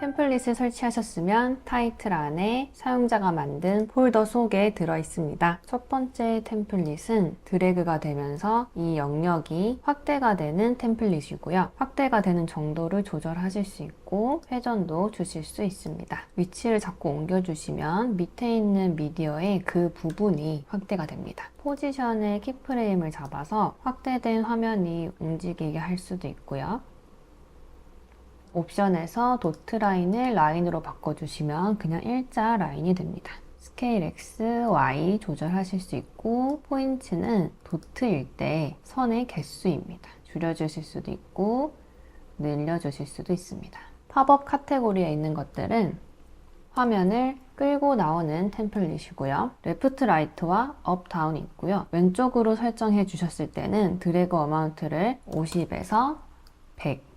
템플릿을 설치하셨으면 타이틀 안에 사용자가 만든 폴더 속에 들어 있습니다. 첫 번째 템플릿은 드래그가 되면서 이 영역이 확대가 되는 템플릿이고요. 확대가 되는 정도를 조절하실 수 있고 회전도 주실 수 있습니다. 위치를 자꾸 옮겨주시면 밑에 있는 미디어의 그 부분이 확대가 됩니다. 포지션의 키프레임을 잡아서 확대된 화면이 움직이게 할 수도 있고요. 옵션에서 도트 라인을 라인으로 바꿔주시면 그냥 일자 라인이 됩니다. 스케일 X, Y 조절하실 수 있고 포인트는 도트일 때 선의 개수입니다. 줄여주실 수도 있고 늘려주실 수도 있습니다. 팝업 카테고리에 있는 것들은 화면을 끌고 나오는 템플릿이고요. 레프트 라이트와 업 다운이 있고요. 왼쪽으로 설정해 주셨을 때는 드래그 어마운트를 50에서 100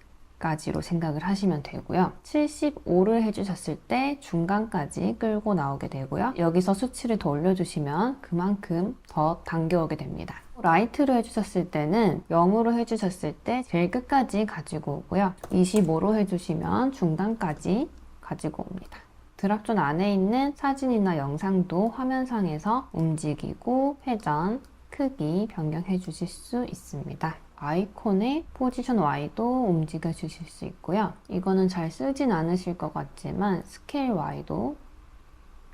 까지로 생각을 하시면 되고요. 75를 해주셨을 때 중간까지 끌고 나오게 되고요. 여기서 수치를 더 올려주시면 그만큼 더 당겨오게 됩니다. 라이트로 해주셨을 때는 0으로 해주셨을 때 제일 끝까지 가지고 오고요. 25로 해주시면 중간까지 가지고 옵니다. 드랍존 안에 있는 사진이나 영상도 화면상에서 움직이고 회전, 크기 변경해 주실 수 있습니다. 아이콘의 포지션 Y도 움직여 주실 수 있고요. 이거는 잘 쓰진 않으실 것 같지만 스케일 Y도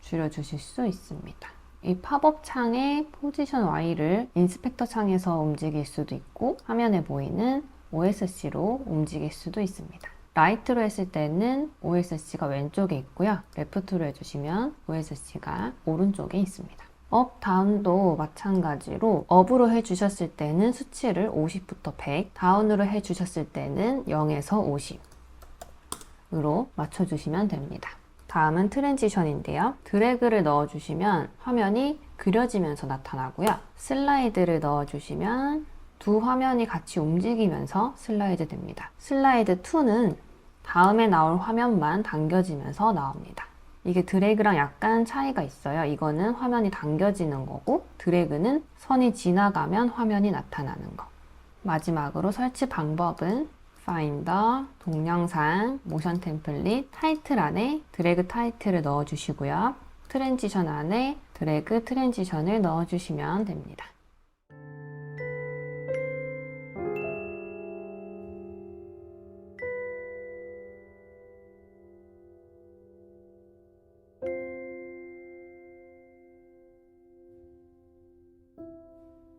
줄여 주실 수 있습니다. 이 팝업 창의 포지션 Y를 인스펙터 창에서 움직일 수도 있고 화면에 보이는 OSC로 움직일 수도 있습니다. 라이트로 했을 때는 OSC가 왼쪽에 있고요. 레프트로 해주시면 OSC가 오른쪽에 있습니다. 업, 다운도 마찬가지로 업으로 해주셨을 때는 수치를 50부터 100, 다운으로 해주셨을 때는 0에서 50으로 맞춰주시면 됩니다. 다음은 트랜지션인데요. 드래그를 넣어주시면 화면이 그려지면서 나타나고요. 슬라이드를 넣어주시면 두 화면이 같이 움직이면서 슬라이드 됩니다. 슬라이드 2는 다음에 나올 화면만 당겨지면서 나옵니다. 이게 드래그랑 약간 차이가 있어요. 이거는 화면이 당겨지는 거고 드래그는 선이 지나가면 화면이 나타나는 거. 마지막으로 설치 방법은 파인더, 동영상, 모션 템플릿, 타이틀 안에 드래그 타이틀을 넣어주시고요. 트랜지션 안에 드래그 트랜지션을 넣어주시면 됩니다.